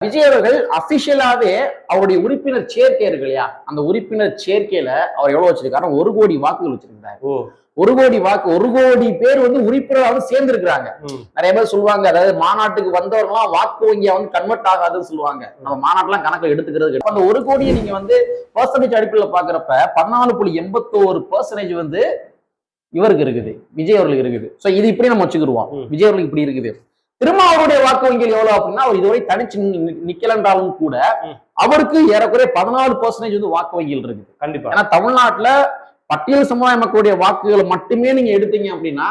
விஜய் அவர்கள் அபிஷியலாவே அவருடைய உறுப்பினர் சேர்க்கை இருக்கு இல்லையா? அந்த உறுப்பினர் சேர்க்கையில அவர் எவ்வளவு வச்சிருக்காரு ஒரு கோடி வாக்குகள் வச்சிருக்காரு ஓ. ஒரு கோடி வாக்கு ஒரு கோடி பேர் வந்து உறுப்பினராக சேர்ந்து இருக்கிறாங்க. நிறைய பேர் சொல்லுவாங்க அதாவது மாநாட்டுக்கு வந்தவர்கள்லாம் வாக்கு வங்கியா வந்து கன்வெர்ட் ஆகாதுன்னு சொல்லுவாங்க. நம்ம மாநாட்டுலாம் கணக்குல எடுத்துக்கிறது. அந்த ஒரு கோடியை நீங்க வந்து பர்சன்டேஜ் அடிப்படையில் பாக்குறப்ப பதினாலு புள்ளி எண்பத்தோரு பர்சன்டேஜ் வந்து இவருக்கு இருக்குது விஜய் அவர்களுக்கு இருக்குது. சோ இது இப்படி நம்ம வச்சுக்கிருவோம். ம். விஜய் அவர்களுக்கு இப்படி இருக்குது. திரும்ப அவருடைய வாக்கு வங்கிகள் எவ்வளவு அப்படின்னா அவர் இதுவரை தனிச்சு நிக்கலன்றாலும் கூட. அவருக்கு ஏறக்குறைய பதினாலு பர்சன்டேஜ் வந்து வாக்கு வங்கிகள் இருக்குது கண்டிப்பா ஏன்னா தமிழ்நாட்டுல பட்டியல் சமுதாய மக்களுடைய வாக்குகளை மட்டுமே நீங்க எடுத்தீங்க அப்படின்னா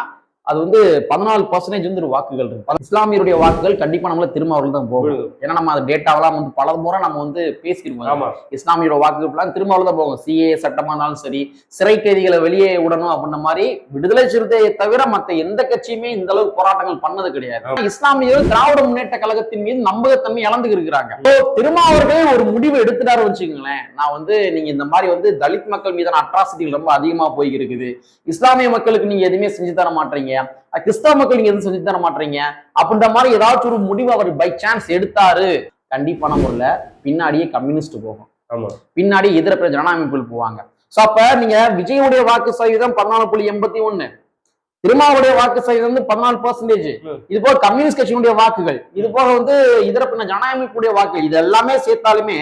அது வந்து பதினாலு பர்சன்டேஜ் வந்து ஒரு வாக்குகள் இருக்கு. இஸ்லாமியருடைய வாக்குகள் கண்டிப்பா நம்மள திரும்ப அவர்கள் தான் போகும். ஏன்னா நம்ம அது டேட்டாவெல்லாம் வந்து பல முறை நம்ம வந்து பேசியிருக்கோம். இஸ்லாமியோட வாக்குகள் அவர்கள் தான் போகும். சிஏ சட்டமா இருந்தாலும் சரி சிறை கைதிகளை வெளியே விடணும் அப்படின்ற மாதிரி விடுதலை சிறுத்தையை தவிர மத்த எந்த கட்சியுமே இந்த அளவுக்கு போராட்டங்கள் பண்ணது கிடையாது. இஸ்லாமியர்கள் திராவிட முன்னேற்ற கழகத்தின் மீது நம்பகத்தன்மை இழந்து இருக்கிறாங்க. திருமாவர்களே ஒரு முடிவு எடுத்துட்டாரு வச்சுக்கோங்களேன். நான் வந்து நீங்க இந்த மாதிரி வந்து தலித் மக்கள் மீதான அட்ராசிட்டிகள் ரொம்ப அதிகமா போய் இருக்குது இஸ்லாமிய மக்களுக்கு நீங்க எதுவுமே செஞ்சு தர மாட்டீங்க. அஹ் கிறிஸ்தவ மக்கள் நீங்க எதுவும் செஞ்சு தர மாட்டீங்க அப்படின்ற மாதிரி ஏதாச்சும் ஒரு முடிவு அவர் பை சான்ஸ் எடுத்தாரு. கண்டிப்பான முறையில பின்னாடியே கம்யூனிஸ்ட் போகும். பின்னாடி இதர பிற ஜனநாயக அமைப்புகள் போவாங்க. சோ அப்ப நீங்க விஜயுடைய வாக்கு சதவீதம் பதினாலு புள்ளி எண்பத்தி ஒண்ணு திருமாவுடைய வாக்கு சதவீதம் வந்து பதினாலு பர்சன்டேஜ். இது போக கம்யூனிஸ்ட் கட்சியினுடைய வாக்குகள். இது போக வந்து இதர பின்ன ஜனநாயக அமைப்புடைய வாக்குகள். இது எல்லாமே சேர்த்தாலுமே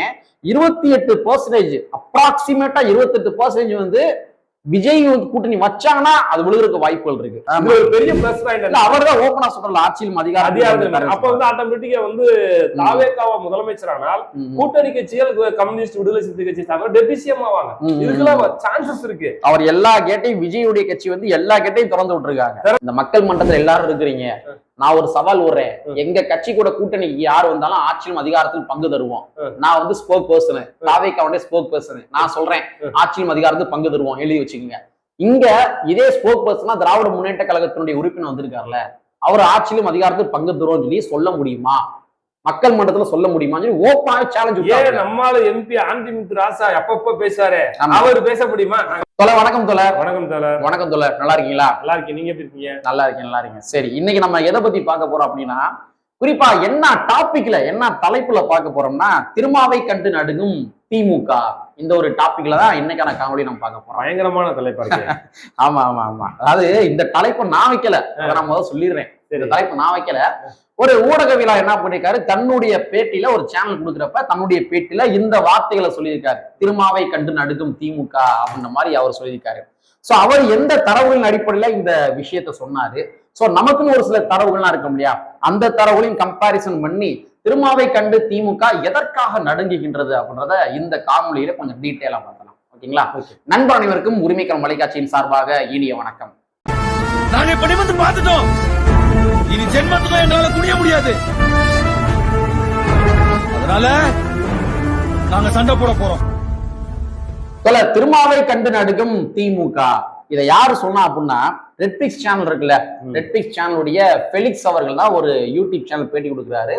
இருபத்தி எட்டு பர்சன்டேஜ் அப்ராக்சிமேட்டா இருபத்தி எட்டு பர்சன்டேஜ் வந்து விஜய் கூட்டணி வச்சாங்கன்னா அது விழுகிறதுக்கு வாய்ப்புகள் இருக்கு. ஒரு பெரிய பிளஸ் பாயிண்ட் அவர் தான் ஓபனா சொல்றல ஆட்சியில் அதிகாரம் அதிகாரத்தில் அப்ப வந்து ஆட்டோமேட்டிக்கா வந்து தாவேக்காவா முதலமைச்சரானால் கூட்டணி கட்சிகள் கம்யூனிஸ்ட் விடுதலை சிறுத்தை கட்சி சார்பாக டெபிசியம் ஆவாங்க. இதுக்கெல்லாம் சான்சஸ் இருக்கு. அவர் எல்லா கேட்டையும் விஜயுடைய கட்சி வந்து எல்லா கேட்டையும் திறந்து விட்டுருக்காங்க. இந்த மக்கள் மன்றத்துல எல்லாரும் இருக்கிறீங்க. நான் ஒரு சவால் விடுறேன். எங்க கட்சி கூட கூட்டணிக்கு யார் வந்தாலும் ஆட்சியிலும் அதிகாரத்திலும் பங்கு தருவோம். நான் வந்து ஸ்போக் பர்சன் தாவேக்காவுடைய ஸ்போக் பர்சன் நான் சொல்றேன். ஆட்சியிலும் அதிகாரத்தில் பங்கு தருவோம். எழுதி வச்சுக்கோங்க. இங்க இதே ஸ்போக் பர்சனா திராவிட முன்னேற்ற கழகத்தினுடைய உறுப்பினர் வந்திருக்காருல்ல. அவர் ஆட்சியிலும் அதிகாரத்தில் பங்கு தருவோம் சொல்லி சொல்ல முடியுமா? மக்கள் மன்றத்துல சொல்ல முடியுமா சொல்லி ஓப்பனாக சேலஞ்ச் ஏன் நம்மால எம்பி ஆண்டிமுத்து ராசா அப்பப்ப பேசுறாரு ஆமா. அவர் பேச முடியுமா? தொலை வணக்கம் தொலர் வணக்கம் தோழர். வணக்கம் தொலர் நல்லா இருக்கீங்களா? நல்லா இருக்கீங்க நீங்க எப்படி இருக்கீங்க? நல்லா இருக்கேன் நல்லா இருக்கேன். சரி இன்னைக்கு நம்ம எதை பத்தி பார்க்க போறோம் அப்படின்னா குறிப்பா என்ன டாபிக்ல என்ன தலைப்புல பார்க்க போறோம்னா திருமாவை கண்டு நடுங்கும் திமுக. இந்த ஒரு டாபிக்ல தான் இன்னைக்கான காணொளி நம்ம பார்க்க போறோம். பயங்கரமான தலைப்பா இருக்கு. ஆமா ஆமா ஆமா. அதாவது இந்த தலைப்பை நான் வைக்கல. அதை நான் முதல்ல சொல்லிடுறேன். இந்த தலைப்பு நான் வைக்கல. ஒரு ஊடகவியலா என்ன பண்ணிருக்காரு? தன்னுடைய பேட்டியில ஒரு சேனல் கொடுக்குறப்ப தன்னுடைய பேட்டியில இந்த வார்த்தைகளை சொல்லியிருக்காரு. திருமாவை கண்டு நடுக்கும் திமுக அப்படின்ற மாதிரி அவர் சொல்லியிருக்காரு. சோ அவர் எந்த தரவுகளின் அடிப்படையில இந்த விஷயத்த சொன்னாரு? சோ நமக்குன்னு ஒரு சில தரவுகள்லாம் இருக்கும் இல்லையா? அந்த தரவுகளையும் கம்பாரிசன் பண்ணி திருமாவை கண்டு திமுக எதற்காக நடுங்குகின்றது அப்படின்றத இந்த காணொலியில கொஞ்சம் டீட்டெயிலா பார்க்கலாம். ஓகேங்களா. நண்பர் அனைவருக்கும் உரிமைக்கள் மலைக்காட்சியின் சார்பாக இனிய வணக்கம். நாங்க இப்ப நிமிர்ந்து பார்த்துட்டோம். இனி ஜென்மத்துக்கும் எங்களால குனிய முடியாது. அதனால நாங்க சண்டை போட போறோம். சொல்ல திருமாவை கண்டு நடுக்கும் திமுக. இதை யாரு சொன்னா அப்படின்னா ரெட்பிக்ஸ் சேனல் இருக்குல்ல. ரெட்பிக்ஸ் சேனலுடைய ஃபெலிக்ஸ் அவர்கள் தான் ஒரு யூடியூப் சேனல் பேட்டி கொடுக்குறாரு.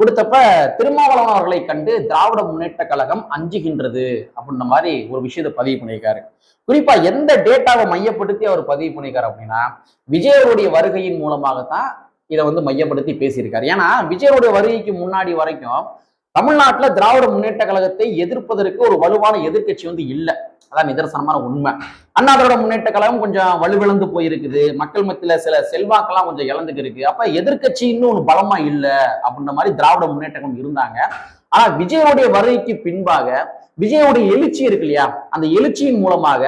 கொடுத்தப்ப திருமாவளவன் அவர்களை கண்டு திராவிட முன்னேற்ற கழகம் அஞ்சுகின்றது அப்படின்ற மாதிரி ஒரு விஷயத்தை பதிவு பண்ணியிருக்காரு. குறிப்பா எந்த டேட்டாவை மையப்படுத்தி அவர் பதிவு பண்ணியிருக்காரு அப்படின்னா விஜயருடைய வருகையின் மூலமாகத்தான் இதை வந்து மையப்படுத்தி பேசியிருக்காரு. ஏன்னா விஜயனுடைய வருகைக்கு முன்னாடி வரைக்கும் தமிழ்நாட்டில் திராவிட முன்னேற்ற கழகத்தை எதிர்ப்பதற்கு ஒரு வலுவான எதிர்க்கட்சி வந்து இல்லை. அதான் நிதர்சனமான உண்மை. அண்ணா திராவிட முன்னேற்ற கழகம் கொஞ்சம் வலுவிழந்து போயிருக்குது. மக்கள் மத்தியில் சில செல்வாக்கெல்லாம் கொஞ்சம் இழந்துக்கு இருக்கு. அப்ப எதிர்க்கட்சி இன்னும் ஒரு பலமா இல்லை அப்படின்ற மாதிரி திராவிட முன்னேற்ற கழகம் இருந்தாங்க. ஆனா விஜயனுடைய வருகைக்கு பின்பாக விஜயோடைய எழுச்சி இருக்கு இல்லையா? அந்த எழுச்சியின் மூலமாக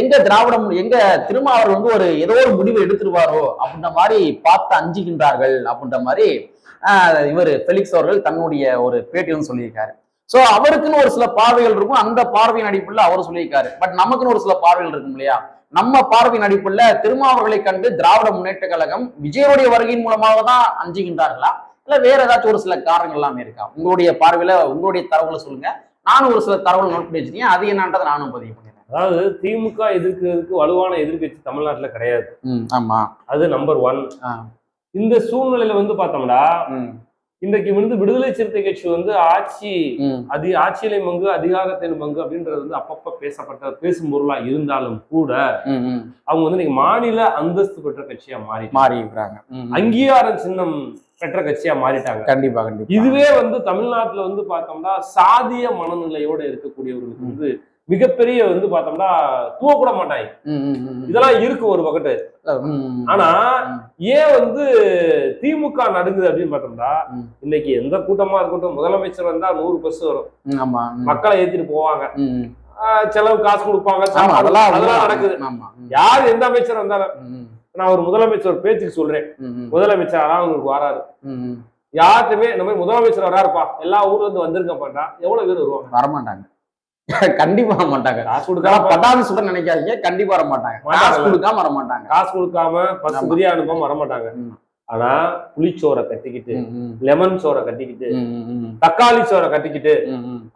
எங்க திராவிடம் எங்க திருமாவர் வந்து ஒரு ஏதோ ஒரு முடிவு எடுத்துருவாரோ அப்படின்ற மாதிரி பார்த்து அஞ்சுகின்றார்கள் அப்படின்ற மாதிரி இவர் பெலிக்ஸ் அவர்கள் தன்னுடைய ஒரு பேட்டியும் சொல்லியிருக்காரு. சோ அவருக்குன்னு ஒரு சில பார்வைகள் இருக்கும். அந்த பார்வையின் அடிப்படையில் அவர் சொல்லியிருக்காரு. பட் நமக்குன்னு ஒரு சில பார்வைகள் இருக்கும் இல்லையா? நம்ம பார்வையின் அடிப்படையில் திருமாவர்களை கண்டு திராவிட முன்னேற்ற கழகம் விஜயனுடைய வருகையின் மூலமாக தான் அஞ்சுகின்றார்களா? இல்ல வேற ஏதாச்சும் ஒரு சில காரணங்கள் எல்லாமே இருக்கா? உங்களுடைய பார்வையில உங்களுடைய தரவுகளை சொல்லுங்க. நானும் ஒரு சில தரவுகள் நோட் பண்ணி வச்சிருக்கேன். அது என்னன்றதை நானும் பதிவு பண்ணிடுறேன். அதாவது திமுக எதிர்க்கிறதுக்கு வலுவான எதிர்க்கட்சி தமிழ்நாட்டுல கிடையாது. ஆமா. அது நம்பர் ஒன். இந்த சூழ்நிலையில வந்து பார்த்தோம்னா இன்றைக்கு வந்து விடுதலை சிறுத்தை கட்சி வந்து ஆட்சி அதி ஆட்சியிலை மங்கு அதிகாரத்தின் மங்கு அப்படின்றது வந்து அப்பப்ப பேசப்பட்ட பேசும் பொருளா இருந்தாலும் கூட. அவங்க வந்து இன்னைக்கு மாநில அந்தஸ்து பெற்ற கட்சியா மாறி மாறி இருக்கிறாங்க. அங்கீகாரம் சின்னம் பெற்ற கட்சியா மாறிட்டாங்க கண்டிப்பா கண்டிப்பா இதுவே வந்து தமிழ்நாட்டுல வந்து பார்த்தோம்னா சாதிய மனநிலையோட இருக்கக்கூடியவர்களுக்கு வந்து மிகப்பெரிய வந்து பார்த்தோம்னா தூவ கூட மாட்டாங்க. இதெல்லாம் இருக்கு ஒரு பக்கத்து. ஆனா. ஏன் வந்து திமுக நடுங்குது அப்படின்னு பார்த்தோம்னா. இன்னைக்கு எந்த கூட்டமா இருக்கட்டும் முதலமைச்சர் வந்தா நூறு பஸ் வரும். மக்களை ஏத்திட்டு போவாங்க செலவு காசு கொடுப்பாங்க அதெல்லாம் நடக்குது யார் எந்த அமைச்சர் வந்தாலும் நான் ஒரு முதலமைச்சர் பேச்சுக்கு சொல்றேன். முதலமைச்சர் ஆனா உங்களுக்கு வராரு. யார்ட்டுமே இந்த மாதிரி முதலமைச்சர் வராருப்பா எல்லா ஊர்ல இருந்து வந்திருக்க எவ்வளவு பேர் வருவாங்க வரமாட்டாங்க கண்டிப்பா வர மாட்டாங்க காசு கொடுக்காம பட்டாசு சுட நினைக்காதீங்க கண்டிப்பா வர மாட்டாங்க காசு. கொடுக்காம வர மாட்டாங்க காசு கொடுக்காம. பிரியாணி அனுப்பாம வரமாட்டாங்க ம். ஆனா புளிச்சோரை கட்டிக்கிட்டு. லெமன் சோறை கட்டிக்கிட்டு. தக்காளி சோறை கட்டிக்கிட்டு.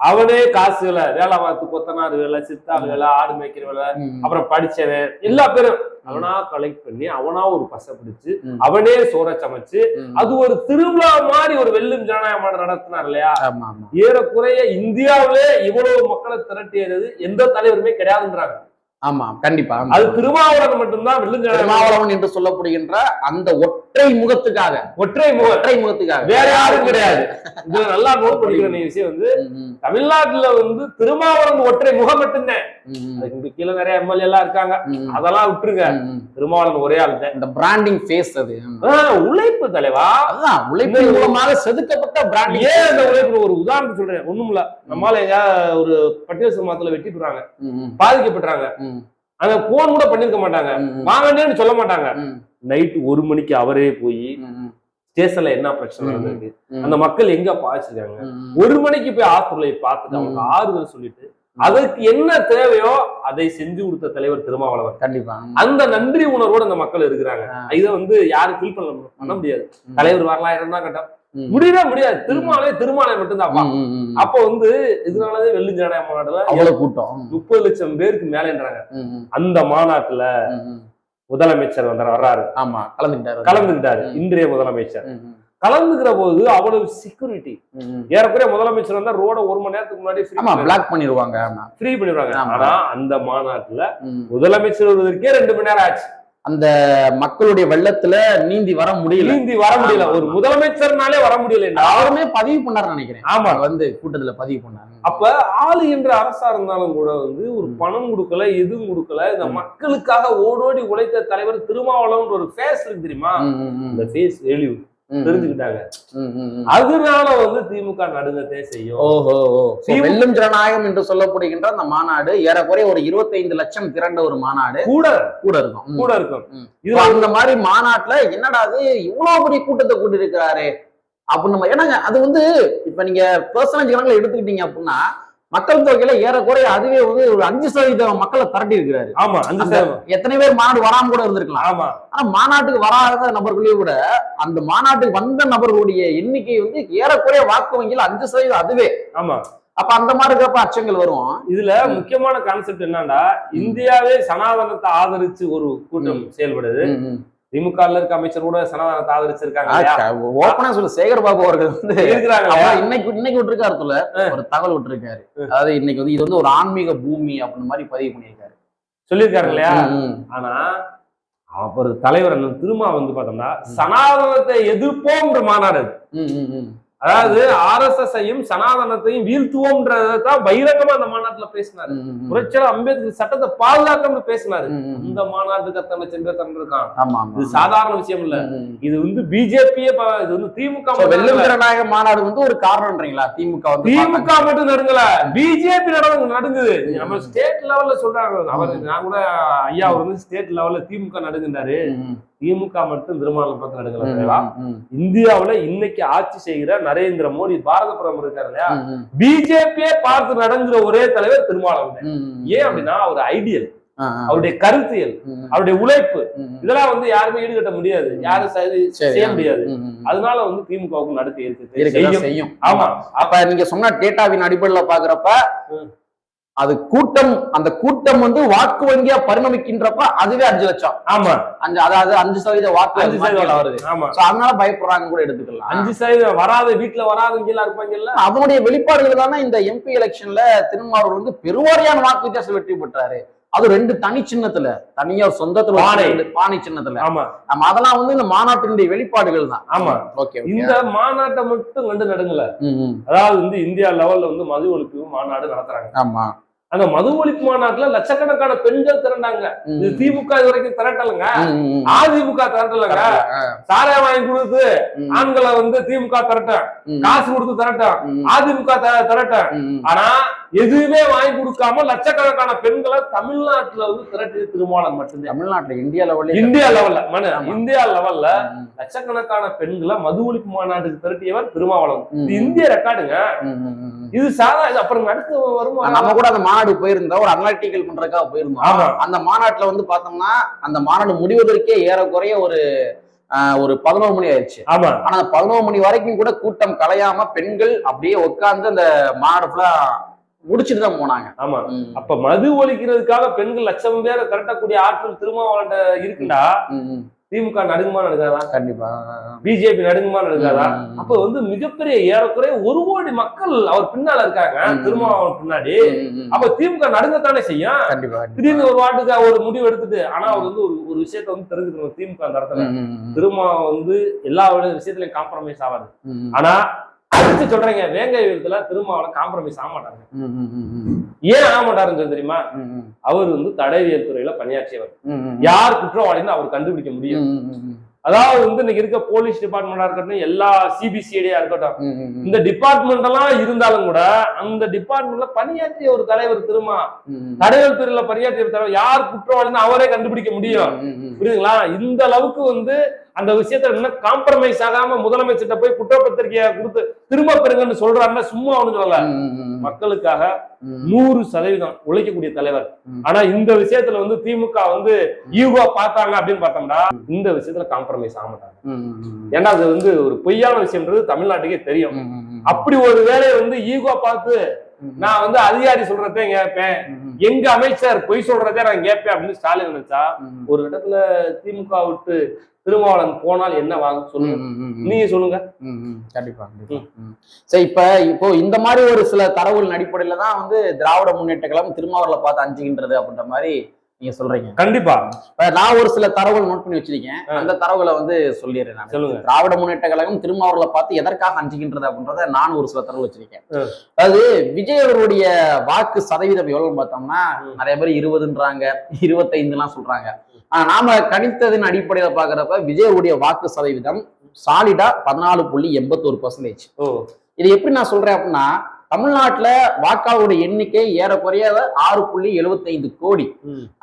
அவனே காசுகளை வேலை பார்த்து கொத்தனார் வேலை சித்தாள் வேலை ஆடு மேய்க்கிற வேலை. அப்புறம் படிச்சவன் எல்லா பேரும் அவனா கலெக்ட் பண்ணி அவனா ஒரு பசை பிடிச்சு. அவனே சோறை சமைச்சு. அது ஒரு திருவிழா மாதிரி ஒரு வெள்ளும் ஜனநாயக நடத்தினார் இல்லையா ஏறக்குறைய இந்தியாவிலே இவ்வளவு மக்களை திரட்டியது எந்த தலைவருமே கிடையாதுன்றாங்க ஆமா கண்டிப்பா. அது திருமாவளவன் மட்டும்தான் வெள்ளும் திருமாவளவன் என்று சொல்லப்படுகின்ற அந்த ஒற்றை முகத்துக்காக ஒற்றை முக ஒற்றை முகத்துக்காக. வேற யாரும் கிடையாது. இதுல நல்லா நோட் பண்ணிக்கிற விஷயம் வந்து தமிழ்நாட்டுல வந்து திருமாவளவன் ஒற்றை முகம் மட்டும்தான். அதுக்கு கீழே நிறைய எம்எல்ஏ எல்லாம் இருக்காங்க. அதெல்லாம் விட்டுருங்க. திருமாவளவன் ஒரே ஆள் தான். இந்த பிராண்டிங் ஃபேஸ் அது. உழைப்பு தலைவா? அதுதான் உழைப்பின் மூலமாக செதுக்கப்பட்ட பிராண்டிங் ஏன் அந்த உழைப்பு? ஒரு உதாரணம் சொல்றேன். ஒண்ணும் இல்ல. நம்மால எங்க ஒரு பட்டியல் சமூகத்துல வெட்டி போடுறாங்க பாதிக்கப்பட்டுறாங்க. அங்க போன் கூட பண்ணிருக்க மாட்டாங்க. வாங்கன்னு சொல்ல மாட்டாங்க. நைட் ஒரு மணிக்கு அவரே போய் ஸ்டேஷன்ல என்ன பிரச்சனை. நடந்திருக்கு அந்த மக்கள் எங்க பாதிச்சிருக்காங்க ஒரு மணிக்கு போய் ஆத்துறை பார்த்துட்டு அவங்க. ஆறுதல் சொல்லிட்டு அதற்கு என்ன தேவையோ அதை செஞ்சு கொடுத்த தலைவர் திருமாவளவன். கண்டிப்பா. அந்த நன்றி உணர்வோட அந்த மக்கள் இருக்கிறாங்க. இதை வந்து யாரும் ஃபீல் பண்ண பண்ண முடியாது. தலைவர் வரலாம் இருந்தா கட்டம். முடியவே முடியாது. திருமாலே திருமாலை மட்டும்தான். அப்ப. வந்து இதனாலதான் வெள்ளி ஜனநாயக மாநாடுல அவ்வளவு கூட்டம். முப்பது லட்சம் பேருக்கு மேலேன்றாங்க. அந்த மாநாட்டுல. முதலமைச்சர் வந்தார் வர்றாரு. ஆமா கலந்துக்கிட்டாரு. கலந்துக்கிட்டாரு ம். இன்றைய முதலமைச்சர். கலந்துக்கிற போது அவ்வளவு செக்யூரிட்டி. ஏறக்குறைய முதலமைச்சர் வந்தா ரோட ஒரு மணி நேரத்துக்கு முன்னாடி பிளாக் பண்ணிடுவாங்க. ஆமா. ஃப்ரீ பண்ணிடுவாங்க. ஆனா அந்த மாநாட்டுல. முதலமைச்சர் வருவதற்கே ரெண்டு மணி நேரம் ஆச்சு. அந்த மக்களுடைய வெள்ளத்துல நீந்தி வர முடியல நீந்தி வர முடியல ஒரு. முதலமைச்சர்னாலே வர முடியல அவருமே பதிவு பண்ணாரு நினைக்கிறேன் ஆமா வந்து கூட்டத்துல பதிவு பண்ணாரு அப்ப ஆளுகின்ற அரசா இருந்தாலும் கூட வந்து ஒரு. பணம் கொடுக்கல எதுவும் கொடுக்கல இந்த. மக்களுக்காக ஓடோடி உழைத்த தலைவர் திருமாவளவன் ஒரு ஃபேஸ் இருக்கு தெரியுமா. அந்த ஃபேஸ் வேல்யூ ம், தெரிஞ்சுக்கிட்டாங்க. அதனால வந்து திமுக நடுங்கத்தே செய்யும். ஓஹோ வெல்லும் ஜனநாயகம் என்று சொல்லப்படுகின்ற அந்த மாநாடு ஏறக்குறைய ஒரு 25 லட்சம் திரண்ட ஒரு மாநாடு. கூட கூட இருக்கும். கூட இருக்கும். So, அந்த மாதிரி மாநாட்டுல என்னடா அது இவ்வளவு பெரிய கூட்டத்தை கூட்டி இருக்கிறாரு அப்படின்னு ஏன்னாங்க அது வந்து இப்ப நீங்க பர்சனேஜ் கணக்குல எடுத்துக்கிட்டீங்க அப்படின்னா மக்கள் தொகையில ஏறக்குறைய அதுவே வந்து ஒரு அஞ்சு சதவீத மக்களை திரட்டி இருக்கிறாரு. ஆமா அஞ்சு சதவீதம். எத்தனை பேர் மாநாடு வராம கூட இருந்திருக்கலாம். ஆமா. ஆனா மாநாட்டுக்கு வராத நபர்களையும் விட அந்த மாநாட்டுக்கு வந்த நபர்களுடைய எண்ணிக்கை வந்து ஏறக்குறைய வாக்கு வங்கியில அஞ்சு சதவீதம் அதுவே. ஆமா. அப்ப அந்த மாதிரி இருக்கப்ப அச்சங்கள் வரும். இதுல முக்கியமான கான்செப்ட் என்னன்னா இந்தியாவே சனாதனத்தை ஆதரிச்சு ஒரு கூட்டம் செயல்படுது. திமுக இருக்க அமைச்சர் கூட சனாதனத்தை ஆதரிச்சிருக்காங்க ஓப்பனா சொல்லு சேகர் பாபு அவர்கள் வந்து இருக்கிறாங்க? இன்னைக்கு இன்னைக்கு விட்டுருக்காரு ஒரு தகவல் விட்டுருக்காரு. அதாவது இன்னைக்கு வந்து இது வந்து ஒரு ஆன்மீக பூமி அப்படின்னு மாதிரி பதிவு பண்ணியிருக்காரு. சொல்லியிருக்காரு இல்லையா. ஆனா அவர் தலைவர் திருமா வந்து பார்த்தோம்னா சனாதனத்தை எதிர்ப்போம்ன்ற மாநாடு. அதாவது ஆர்எஸ்எஸ் ஐயும் சனாதனத்தையும் வீழ்த்துவோம்ன்றதான் பகிரங்கமா அந்த மாநாட்டுல பேசினாரு. புரட்சியாளர் அம்பேத்கர் சட்டத்தை பாதுகாக்கணும்னு பேசினாரு. அந்த மாநாட்டுக்கு அத்தனை ஆமா இது சாதாரண விஷயம் இல்ல. இது வந்து பிஜேபியே இது வந்து திமுக ஜனநாயக மாநாடு வந்து ஒரு காரணம்ன்றீங்களா? திமுக திமுக மட்டும் நடுங்கல. பிஜேபி நடந்து நடுங்குது. நம்ம ஸ்டேட் லெவல்ல சொல்றாங்க. அவர் நான் கூட ஐயா அவர் வந்து ஸ்டேட் லெவல்ல திமுக ம், திமுக மட்டும் திருமாவளவன் பார்த்து நடுங்கல இந்தியாவுல இன்னைக்கு ஆட்சி செய்கிற நரேந்திர மோடி பாரத பிரதமர் இருக்காரு இல்லையா பிஜேபியே பார்த்து நடந்துற ஒரே தலைவர் திருமாவளவன். ஏன் அப்படின்னா அவர் ஐடியல். அவருடைய கருத்தியல் அவருடைய உழைப்பு. இதெல்லாம் வந்து யாருமே ஈடுகட்ட முடியாது யாரும் செய்ய. முடியாது. அதனால வந்து திமுகவுக்கு நடத்தி இருக்கு செய்யும். ஆமா அப்ப நீங்க சொன்ன டேட்டாவின் அடிப்படையில பாக்குறப்ப. அது கூட்டம் அந்த கூட்டம் வந்து வாக்கு வங்கியா பரிணமிக்கின்றப்ப அதுவே அஞ்சு லட்சம். ஆமா. அஞ்சு அதாவது அஞ்சு சதவீத வாக்கு அஞ்சு சதவீதம் வருது. ஆமா. சோ அதனால பயப்படுறாங்க கூட எடுத்துக்கலாம். அஞ்சு சதவீதம் வராத வீட்டுல வராதவங்க எல்லாம் இருப்பாங்கல்ல. அதனுடைய வெளிப்பாடுகள் தானே இந்த எம்பி எலெக்ஷன்ல திருமாவளவன் வந்து பெருவாரியான வாக்கு வித்தியாசம் வெற்றி பெற்றாரு. அது ரெண்டு தனி சின்னத்துல தனியா சொந்தத்துல பானை. சின்னத்துல. ஆமா. நம்ம அதெல்லாம் வந்து இந்த மாநாட்டினுடைய வெளிப்பாடுகள் தான். ஆமா. ஓகே இந்த மாநாட்டை மட்டும் கண்டு நடுங்கல. அதாவது வந்து இந்தியா லெவல்ல வந்து மது ஒழிப்பு மாநாடு நடத்துறாங்க. ஆமா. அந்த மது ஒழிப்பு மாநாட்டுல லட்சக்கணக்கான பெண்கள் திரண்டாங்க. இது திமுக இது வரைக்கும் திரட்டலுங்க. அதிமுக திரட்டலங்க. சாராய வாங்கி கொடுத்து ஆண்களை வந்து திமுக திரட்டும் காசு கொடுத்து திரட்டும் ம், அதிமுக திரட்டும். ஆனா எதுவுமே வாங்கி கொடுக்காம லட்சக்கணக்கான பெண்களை தமிழ்நாட்டுல வந்து திரட்டி திருமாவளவன் மட்டும்தான் தமிழ்நாட்டுல இந்தியா லெவல்ல இந்தியா லெவல்ல. இந்தியா லெவல்ல லட்சக்கணக்கான பெண்களை மது ஒழிப்பு மாநாட்டுக்கு திரட்டியவர் திருமாவளவன். இந்திய ரெக்கார்டுங்க. இது சாதா இது அப்புறம் அடுத்து வருமா? நம்ம கூட அந்த மாநாடு போயிருந்தோம் ஒரு அனலிட்டிக்கல் பண்றதுக்காக போயிருந்தோம். அந்த மாநாட்டுல வந்து பார்த்தோம்னா அந்த மாநாடு முடிவதற்கே ஏறக்குறைய ஒரு ஒரு பதினோரு மணி ஆயிடுச்சு. ஆமா. ஆனா பதினோரு மணி வரைக்கும் கூட கூட்டம் கலையாம பெண்கள் அப்படியே உட்கார்ந்து அந்த மாநாடு ஃபுல்லா முடிச்சுட்டு தான் போனாங்க ஆமா அப்ப மது ஒழிக்கிறதுக்காக பெண்கள் லட்சம் பேரை திரட்டக்கூடிய ஆற்றல் திருமாவளவன் இருக்குண்டா. திமுக நடுங்குமா நடுக்காதா கண்டிப்பா பிஜேபி நடுங்குமா நடுக்காதா. அப்ப வந்து மிகப்பெரிய ஏறக்குறைய ஒரு கோடி மக்கள் அவர் பின்னால இருக்காங்க. திருமாவளவன் பின்னாடி. அப்ப திமுக நடுங்கத்தானே செய்யும் கண்டிப்பா. திடீர்னு ஒரு வாட்டுக்கு ஒரு முடிவு எடுத்துட்டு ஆனா அவர் வந்து ஒரு ஒரு விஷயத்த வந்து தெரிஞ்சுக்கணும் திமுக ம். திருமா வந்து எல்லா விஷயத்துலயும் காம்ப்ரமைஸ் ஆகாது. ஆனா அடிச்சு சொல்றீங்க வேங்கை விதத்துல திருமாவளவன் காம்ப்ரமைஸ் ஆக மாட்டாங்க. ஏன் ஆக மாட்டாருன்னு தெரியுமா. அவர் வந்து தடவியல் துறையில பணியாற்றியவர். யார் குற்றவாளின்னு அவர் கண்டுபிடிக்க முடியும். அதாவது வந்து இன்னைக்கு இருக்க போலீஸ் டிபார்ட்மெண்டா இருக்கட்டும் எல்லா சிபிசிஐடியா இருக்கட்டும். இந்த டிபார்ட்மெண்ட் எல்லாம் இருந்தாலும் கூட அந்த டிபார்ட்மெண்ட்ல பணியாற்றிய ஒரு தலைவர் திருமா. தடவியல் துறையில பணியாற்றிய தலைவர் யார் குற்றவாளின்னு அவரே கண்டுபிடிக்க முடியும். புரியுதுங்களா இந்த அளவுக்கு வந்து அந்த விஷயத்துல இன்னும் காம்ப்ரமைஸ் ஆகாம முதலமைச்சர்கிட்ட போய் குற்றப்பத்திரிகையை கொடுத்து திரும்ப பெறுங்கன்னு சொல்றாருன்னா சும்மா ஒண்ணு சொல்லல. மக்களுக்காக. நூறு சதவீதம் உழைக்கக்கூடிய தலைவர். ஆனா இந்த விஷயத்துல வந்து திமுக வந்து ஈகோ பார்த்தாங்க அப்படின்னு பார்த்தோம்னா இந்த விஷயத்துல காம்ப்ரமைஸ் ஆக மாட்டாங்க. ஏன்னா அது வந்து ஒரு பொய்யான விஷயம்ன்றது தமிழ்நாட்டுக்கே தெரியும். அப்படி ஒரு வேலையை வந்து ஈகோ பார்த்து நான் வந்து அதிகாரி சொல்றதே கேட்பேன். எங்க அமைச்சர் பொய் சொல்றதே நான் கேட்பேன் அப்படின்னு ஸ்டாலின் நினைச்சா ஒரு இடத்துல திமுக விட்டு திருமாவளவன் போனால் என்ன வாங்க சொல்லுங்க. நீங்க சொல்லுங்க. கண்டிப்பா. சரி இப்ப இப்போ இந்த மாதிரி ஒரு சில தரவுகளின் அடிப்படையில தான் வந்து திராவிட முன்னேற்ற கழகம் திருமாவளவனை பார்த்து அஞ்சுகின்றது அப்படின்ற மாதிரி நீங்க சொல்றீங்க. கண்டிப்பா. நான் ஒரு சில தரவுகள் நோட் பண்ணி வச்சிருக்கேன். அந்த தரவுகளை வந்து சொல்லிடுறேன் நான். சொல்லுங்க. திராவிட முன்னேற்ற கழகம் திருமாவளவனை பார்த்து எதற்காக அஞ்சுகின்றது அப்படின்றத நான் ஒரு சில தரவு வச்சிருக்கேன். அதாவது விஜய் அவர்களுடைய வாக்கு சதவீதம் எவ்வளவுன்னு பார்த்தோம்னா. நிறைய பேர் இருபதுன்றாங்க இருபத்தைந்துலாம் சொல்றாங்க. ஆனா நாம கணித்ததின் அடிப்படையில பாக்குறப்ப விஜயவுடைய வாக்கு சதவீதம் சாலிடா பதினாலு புள்ளி எண்பத்தோரு பர்சன்டேஜ் ஓ. இது எப்படி நான் சொல்றேன் அப்படின்னா தமிழ்நாட்டுல வாக்காளருடைய எண்ணிக்கை ஏறக்குறைய ஆறு புள்ளி எழுபத்தைந்து கோடி.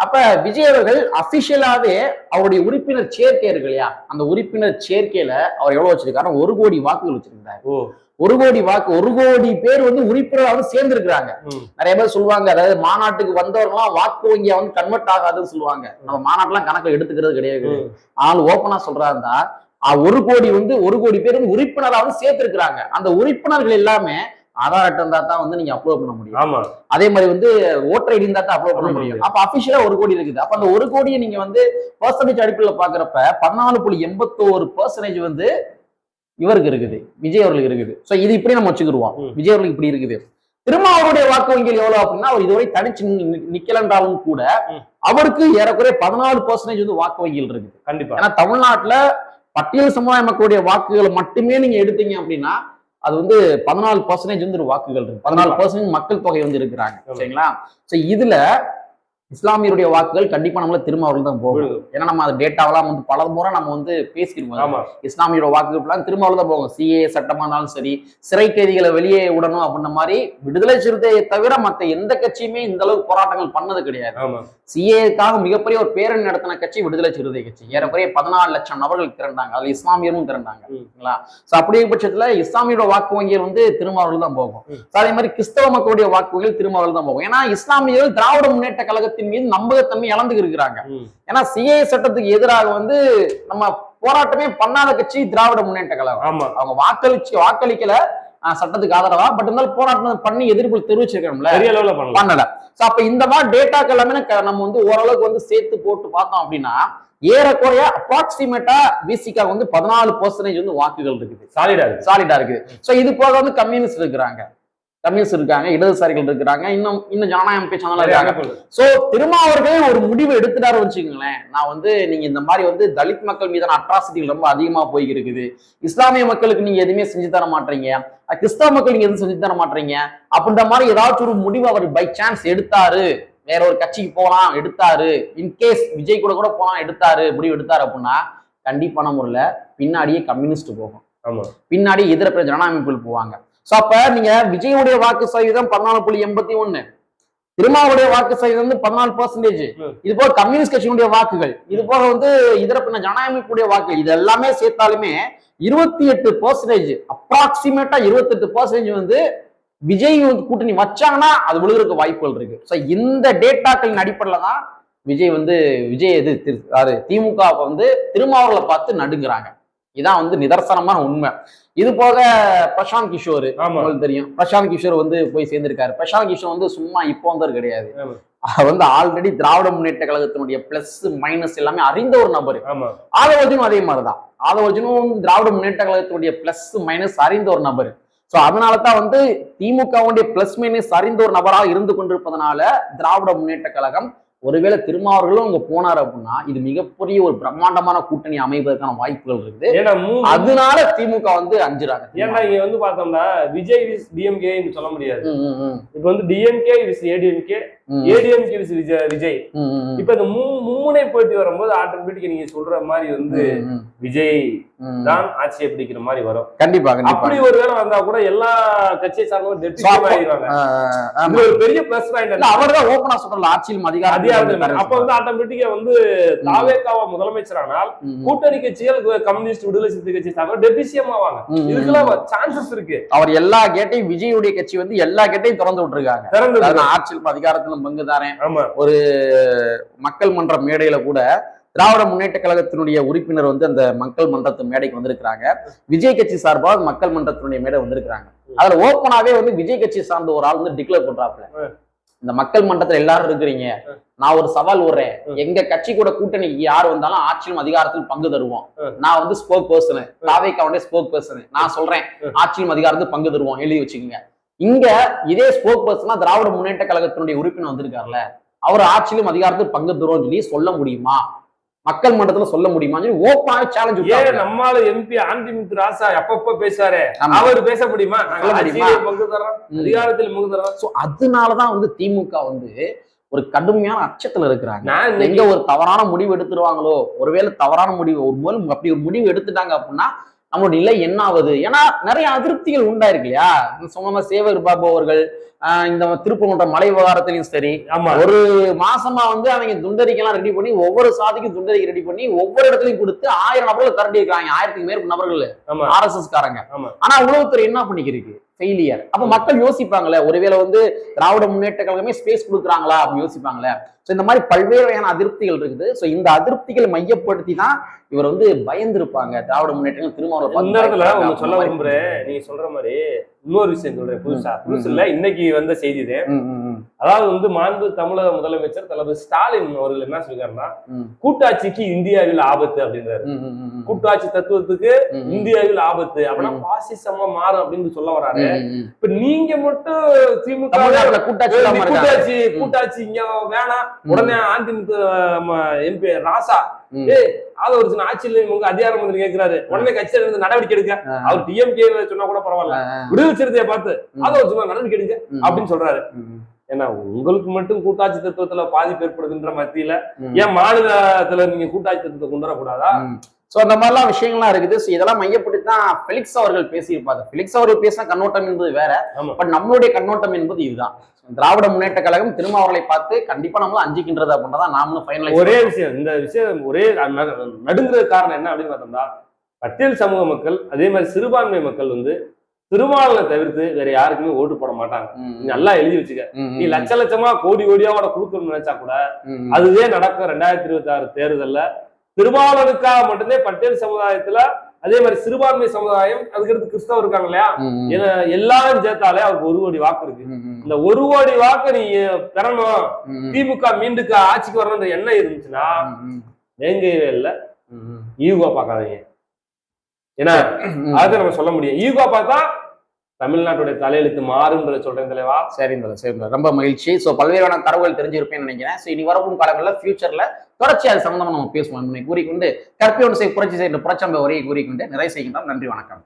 அப்ப விஜய் அவர்கள் அபிஷியலாவே அவருடைய உறுப்பினர் சேர்க்கை இருக்கு இல்லையா? அந்த உறுப்பினர் சேர்க்கையில அவர் எவ்வளவு வச்சிருக்காரு ஒரு கோடி வாக்குகள் வச்சிருக்காரு ஓ. ஒரு கோடி வாக்கு ஒரு கோடி பேர் வந்து உறுப்பினராக வந்து சேர்ந்திருக்கிறாங்க. நிறைய பேர் சொல்லுவாங்க அதாவது மாநாட்டுக்கு வந்தவர்கள்லாம் வாக்கு வங்கியா வந்து கன்வெர்ட் ஆகாதுன்னு சொல்லுவாங்க. நம்ம மாநாட்டுலாம் கணக்குல எடுத்துக்கிறது கிடையாது. ஆனால் ஓப்பனா சொல்றாருந்தா ஒரு கோடி வந்து ஒரு கோடி பேர் வந்து உறுப்பினரா வந்து சேர்த்திருக்கிறாங்க. அந்த உறுப்பினர்கள் எல்லாமே ஆதார் அட்டை இருந்தா தான் வந்து நீங்க அப்லோட் பண்ண முடியும். ஆமா. அதே மாதிரி வந்து ஓட்டர் ஐடி இருந்தா தான் அப்லோட் பண்ண முடியும். அப்ப அபிஷியலா ஒரு கோடி இருக்குது. அப்ப அந்த ஒரு கோடியை நீங்க வந்து பர்சன்டேஜ் அடிப்படையில் பாக்குறப்ப பதினாலு புள்ளி எண்பத்தோரு பர்சன்டேஜ் வந்து இவருக்கு இருக்குது. விஜய் அவர்களுக்கு இருக்குது. சோ இது இப்படி நம்ம வச்சுக்கிடுவோம். விஜய் அவர்களுக்கு இப்படி இருக்குது. திரும்ப அவருடைய வாக்கு வங்கிகள் எவ்வளவு அப்படின்னா அவர் இதுவரை தனிச்சு நிக்கலன்றாலும் கூட. அவருக்கு ஏறக்குறைய பதினாலு பர்சன்டேஜ் வந்து வாக்கு வங்கிகள் இருக்குது. கண்டிப்பா. ஏன்னா தமிழ்நாட்டுல பட்டியல் சமுதாய மக்களுடைய வாக்குகளை மட்டுமே நீங்க எடுத்தீங்க அப்படின்னா அது வந்து பதினாலு பர்சன்டேஜ் வந்து ஒரு வாக்குகள் இருக்கு. பதினாலு பர்சன்டேஜ் மக்கள் தொகை வந்து இருக்கிறாங்க. சரிங்களா? சோ இதுல இஸ்லாமியருடைய வாக்குகள் கண்டிப்பா நம்மள திரும்ப அவர்கள் தான் போகும். ஏன்னா நம்ம அது டேட்டாவெல்லாம் வந்து பல முறை நம்ம வந்து பேசியிருக்கோம் இஸ்லாமியோட வாக்குகள் திரும்ப அவர்கள் தான் போகும். சிஏ சட்டமா இருந்தாலும் சரி சிறை கைதிகளை வெளியே விடணும் அப்படின்ற மாதிரி விடுதலை சிறுத்தையை தவிர மத்த எந்த கட்சியுமே இந்த அளவுக்கு போராட்டங்கள் பண்ணது கிடையாது. சிஏக்காக மிகப்பெரிய ஒரு பேரணி நடத்தின கட்சி விடுதலை சிறுத்தை கட்சி. ஏறக்குறைய பதினாலு லட்சம் நபர்கள் திரண்டாங்க. அதுல இஸ்லாமியரும் திரண்டாங்க. ம். சரிங்களா சோ அப்படியே பட்சத்துல இஸ்லாமியோட வாக்கு வங்கிகள் வந்து திருமாவளவர்கள் தான் போகும். அதே மாதிரி கிறிஸ்தவ மக்களுடைய வாக்கு வங்கிகள் திருமாவளவர்கள் தான் போகும். ஏன்னா இஸ்லாமியர்கள் திராவிட முன்னேற்ற கழகத்தின் மீது நம்பகத்தன்மை இழந்து இருக்கிறாங்க. ஏன்னா சிஏ சட்டத்துக்கு எதிராக வந்து நம்ம போராட்டமே பண்ணாத கட்சி திராவிட முன்னேற்ற கழகம். அவங்க வாக்களிச்சு வாக்களிக்கல சட்டத்துக்கு ஆதரவா பட் இருந்தாலும் போராட்டம் பண்ணி எதிர்ப்பு தெரிவிச்சிருக்கோம்ல பெரிய அளவுல பண்ணலாம் பண்ணல. சோ அப்ப இந்த மாதிரி டேட்டாக்கள் எல்லாமே நம்ம வந்து ஓரளவுக்கு வந்து சேர்த்து போட்டு பார்த்தோம் அப்படின்னா ஏறக்குறைய அப்ராக்சிமேட்டா விசிகா வந்து பதினாலு பர்சன்டேஜ் வந்து வாக்குகள் இருக்குது. சாலிடா சாலிடா இருக்குது. சோ இது போக வந்து கம்யூனிஸ்ட் இருக்கிறாங்க. கம்யூனிஸ்ட் இருக்காங்க இடதுசாரிகள் இருக்கிறாங்க இன்னும் இன்னும் ஜனநாயகம் பேச்சாளர்கள் நிறைய இருக்காங்க. சோ திருமாவர்களே ஒரு முடிவு எடுத்துட்டாரு வச்சுக்கோங்களேன். நான் வந்து நீங்க இந்த மாதிரி வந்து தலித் மக்கள் மீதான அட்ராசிட்டிகள் ரொம்ப அதிகமா போய் இருக்குது இஸ்லாமிய மக்களுக்கு நீங்க எதுவுமே செஞ்சு தர மாட்டீங்க. கிறிஸ்தவ மக்கள் நீங்க எதுவும் செஞ்சு தர மாட்டீங்க. அப்படின்ற மாதிரி ஏதாச்சும் ஒரு முடிவு அவர் பை சான்ஸ் எடுத்தாரு. வேற ஒரு கட்சிக்கு போகலாம் எடுத்தாரு. இன்கேஸ் விஜய் கூட கூட போகலாம் எடுத்தாரு. முடிவு எடுத்தாரு அப்படின்னா கண்டிப்பான முறையில பின்னாடியே கம்யூனிஸ்ட் போகும். பின்னாடி இதர பிற ஜனநாயக அமைப்புகள் போவாங்க. சோ அப்ப நீங்க விஜயுடைய வாக்கு சதவீதம் பதினாலு புள்ளி எண்பத்தி ஒண்ணு திருமாவுடைய வாக்கு சதவீதம் வந்து பதினாலு பர்சன்டேஜ். இது போக கம்யூனிஸ்ட் கட்சியினுடைய வாக்குகள் இது போக வந்து இதர பின்ன ஜனநாயக அமைப்புடைய வாக்கு இது எல்லாமே சேர்த்தாலுமே இருபத்தி எட்டு பர்சன்டேஜ் அப்ராக்சிமேட்டா இருபத்தி எட்டு பர்சன்டேஜ் வந்து விஜய் வந்து கூட்டணி வச்சாங்கன்னா அது விழுகிறதுக்கு வாய்ப்புகள் இருக்கு. சோ இந்த டேட்டாக்களின் அடிப்படையில தான் விஜய் வந்து விஜய் எது திரு- திமுக வந்து திருமாவளவனை பார்த்து நடுங்குறாங்க. இதான் வந்து நிதர்சனமான உண்மை. இது போக பிரசாந்த் கிஷோர் உங்களுக்கு தெரியும். பிரசாந்த் கிஷோர் வந்து போய் சேர்ந்திருக்காரு. பிரசாந்த் கிஷோர் வந்து சும்மா இப்போ வந்தவர் கிடையாது. வந்து ஆல்ரெடி திராவிட முன்னேற்ற கழகத்தினுடைய பிளஸ் மைனஸ் எல்லாமே அறிந்த ஒரு நபர். ஆதவர்ஜனும் அதே மாதிரிதான். ஆதவர்ஜனும் திராவிட முன்னேற்ற கழகத்தினுடைய பிளஸ் மைனஸ் அறிந்த ஒரு நபர். சோ அதனால தான் வந்து திமுகவுடைய பிளஸ் மைனஸ் அறிந்த ஒரு நபராக இருந்து கொண்டிருப்பதனால திராவிட முன்னேற்ற கழகம் ஒருவேளை திருமாவர்களும் அங்க போனார் அப்படின்னா இது மிகப்பெரிய ஒரு பிரம்மாண்டமான கூட்டணி அமைவதற்கான வாய்ப்புகள் இருக்குது அதனால திமுக வந்து அஞ்சுறாங்க ஏன்னா இங்க வந்து பார்த்தோம்னா விஜய் விஸ் டிஎம்கே சொல்ல முடியாது. இப்ப வந்து DMK vs ADMK ADMK vs Vijay Vijay. இப்ப இந்த மூ மும்முனை போட்டி வரும்போது ஆட்டோமேட்டிக் நீங்க சொல்ற மாதிரி வந்து விஜய். தான் ஆட்சியை பிடிக்கிற மாதிரி வரும். கண்டிப்பா அப்படி ஒரு வேளை வந்தா கூட எல்லா கட்சியை சார்ந்தவங்க டெப்டி ஒரு பெரிய பிளஸ் பாயிண்ட் இல்ல அவர்தான் ஓப்பனா சொல்றல ஆட்சியிலும் அதிகாரம் அதிகாரத்தில் அப்ப வந்து ஆட்டோமேட்டிக்கா வந்து தாவேக்காவா முதலமைச்சரானால். கூட்டணி கட்சிகள் கம்யூனிஸ்ட் விடுதலை சிறுத்தை கட்சி சார்ந்தவங்க டெபிசியம் ஆவாங்க. ம், ம். இதுக்கெல்லாம் சான்சஸ் இருக்கு. அவர் எல்லா கேட்டையும் விஜயுடைய கட்சி வந்து எல்லா கேட்டையும் திறந்து விட்டுருக்காங்க. திறந்து ஆட்சியிலும் அதிகாரத்திலும் பங்கு தாரேன் ஆமா மக்கள் மன்ற மேடையில கூட திராவிட முன்னேற்ற கழகத்தினுடைய உறுப்பினர் வந்து அந்த மக்கள் மன்றத்து மேடைக்கு வந்திருக்கிறாங்க. விஜய் கட்சி சார்பாக மக்கள் மன்றத்தினுடைய மேடை வந்திருக்கிறாங்க. அதுல ஓப்பனாவே வந்து விஜய் கட்சி சார்ந்த ஒரு ஆள் வந்து டிக்ளேர் பண்றாப்ல இந்த மக்கள் மன்றத்துல எல்லாரும் இருக்கிறீங்க. நான் ஒரு சவால் விடுறேன். எங்க கட்சி கூட கூட்டணிக்கு யார் வந்தாலும் ஆட்சியிலும் அதிகாரத்தில் பங்கு தருவோம். நான் வந்து ஸ்போக் பர்சன் தாவேக்காவுடைய ஸ்போக் பர்சன் நான் சொல்றேன். ஆட்சியிலும் அதிகாரத்தில் பங்கு தருவோம். எழுதி வச்சுக்கோங்க. இங்க இதே ஸ்போக் பர்சனா திராவிட முன்னேற்ற கழகத்தினுடைய உறுப்பினர் வந்திருக்காருல்ல அவர் ஆட்சியிலும் அதிகாரத்தில் பங்கு தருவோம் சொல்லி சொல்ல முடியுமா? மக்கள் மன்றத்துல சொல்ல முடியுமான்னு சொல்லி ஓப்பனாவே சேலஞ்ச் ஏன் நம்மால எம்பி ஆண்டிமுத்து ராசா எப்பப்ப பேசுவாரு. அவர் பேச முடியுமா? முடியுமா? அதிகாரத்தில் சோ அதனாலதான் வந்து திமுக வந்து ஒரு கடுமையான அச்சத்துல இருக்கிறாங்க. எங்க ஒரு தவறான முடிவு எடுத்துருவாங்களோ ஒருவேளை தவறான முடிவு ஒரு அப்படி ஒரு முடிவு எடுத்துட்டாங்க அப்படின்னா நம்மளோட நிலை என்ன ஆகுது ஏன்னா நிறைய அதிருப்திகள் உண்டாயிருக்கு இல்லையா? சொன்ன சேவர் பாபு அவர்கள் இந்த திருப்பூர் மலை விவகாரத்திலையும் சரி ஆமா. ஒரு மாசமா வந்து அவங்க துண்டறிக்கைலாம் ரெடி பண்ணி ஒவ்வொரு சாதிக்கும் துண்டறிக்கை ரெடி பண்ணி ஒவ்வொரு இடத்துலயும் கொடுத்து ஆயிரம் நபர்கள் திரட்டி இருக்காங்க ஆயிரத்துக்கு மேற்பட்ட நபர்கள் ஆமா. ஆர்எஸ்எஸ் காரங்க. ஆனா உளவுத்துறை என்ன பண்ணிக்கிருக்கு? ஃபெயிலியர் அப்ப மக்கள் யோசிப்பாங்களே ஒருவேளை வந்து திராவிட முன்னேற்ற கழகமே ஸ்பேஸ் கொடுக்குறாங்களா அப்படின்னு யோசிப்பாங்களே. சோ இந்த மாதிரி பல்வேறு வகையான அதிருப்திகள் இருக்குது. சோ இந்த அதிருப்திகளை மையப்படுத்தி தான் இவர் வந்து பயந்திருப்பாங்க. திராவிட முன்னேற்றங்கள் திருமாவளவன் இந்த இடத்துல ஒண்ணு சொல்ல. விரும்புறேன். நீங்க சொல்ற மாதிரி இன்னொரு விஷயம் சொல்றேன் புதுசா. புதுசு இல்ல இன்னைக்கு வந்த செய்தி இது. அதாவது வந்து மாண்பு தமிழக முதலமைச்சர் தளபதி ஸ்டாலின் அவர்கள் என்ன சொல்லிருக்காருன்னா ம், கூட்டாட்சிக்கு இந்தியாவில் ஆபத்து அப்படின்றாரு. கூட்டாட்சி தத்துவத்துக்கு. இந்தியாவில் ஆபத்து அப்படின்னா. பாசிசமா மாறும் அப்படின்னு சொல்ல வராரு. இப்ப நீங்க மட்டும் திமுக கூட்டாட்சி. கூட்டாட்சி இங்க வேணாம். உடனே அதிமுக எம்பி ராசா ம். ஏய் ஆதவர்ஜன் ஆட்சியில உங்க அதிகாரம் வந்து கேட்கிறாரு உடனே கட்சியில இருந்து நடவடிக்கை எடுக்க. அவர் டிஎம்கே சொன்னா கூட பரவாயில்ல. விடுதலை சிறுத்தையை பார்த்து ம். ஆதவர்ஜன் நடவடிக்கை எடுங்க ம், அப்படின்னு சொல்றாரு. ஏன்னா உங்களுக்கு மட்டும் கூட்டாட்சி தத்துவத்துல பாதிப்பு ஏற்படுதுன்ற மத்தியில. ஏன் மாநிலத்துல நீங்க கூட்டாட்சி தத்துவத்தை கொண்டு வரக்கூடாதா சோ அந்த மாதிரிலாம் விஷயங்கள்லாம் இருக்குது. சோ இதெல்லாம் மையப்படுத்தி தான் பெலிக்ஸ் அவர்கள் பேசியிருப்பாங்க பெலிக்ஸ் அவர்கள் பேசின கண்ணோட்டம் என்பது வேற. பட் நம்மளுடைய கண்ணோட்டம் என்பது இதுதான். திராவிட முன்னேற்ற கழகம் திருமாவளை பார்த்து கண்டிப்பா நம்மளும் அஞ்சிக்கின்றது அப்படின்றத நாமளும் ஃபைனலைஸ் ஒரே விஷயம் இந்த விஷயம் ஒரே ந- நடுங்குற காரணம் என்ன அப்படின்னு பார்த்தோம்னா பட்டியல் சமூக மக்கள் அதே மாதிரி சிறுபான்மை மக்கள் வந்து திருமாவளனை தவிர்த்து வேற யாருக்குமே ஓட்டு போட மாட்டாங்க. நல்லா எழுதி வச்சுக்க. நீ லட்ச லட்சமா கோடி கோடியாவோட கொடுக்கணும்னு நினைச்சா கூட அதுவே நடக்கும் ரெண்டாயிரத்தி இருபத்தி ஆறு தேர்தல்ல. திருமாவளனுக்காக மட்டுமே பட்டியல் சமுதாயத்துல அதே மாதிரி சிறுபான்மை சமுதாயம் அதுக்கடுத்து கிறிஸ்தவர் இருக்காங்க இல்லையா? எல்லாரும் சேர்த்தாலே அவருக்கு ஒரு கோடி வாக்கு இருக்கு. இந்த ஒரு கோடி வாக்கு நீ பெறணும். திமுக மீண்டுக்கு ஆட்சிக்கு வரணுன்ற எண்ணம் இருந்துச்சுன்னா ம், வேங்கவே இல்லை. ஈகோ பார்க்காதீங்க. ஏன்னா. அதை நம்ம சொல்ல முடியும். ஈகோ பார்த்தா தமிழ்நாட்டுடைய தலையெழுத்து மாறுன்றத சொல்றேன் தலைவா. சரி இந்த சரி ரொம்ப மகிழ்ச்சி. ஸோ பல்வேறான தரவுகள் தெரிஞ்சிருப்பேன்னு நினைக்கிறேன். ஸோ இனி வரப்போகும் காலங்களில் ஃபியூச்சர்ல தொடர்ச்சி அது சம்பந்தமாக நம்ம பேசுவோம். கூறிக்கொண்டு கற்பியோடு செய் புரட்சி செய்கின்ற புரட்சம்ப வரையை கூறிக்கொண்டு நிறைய செய்கின்றோம். நன்றி வணக்கம்.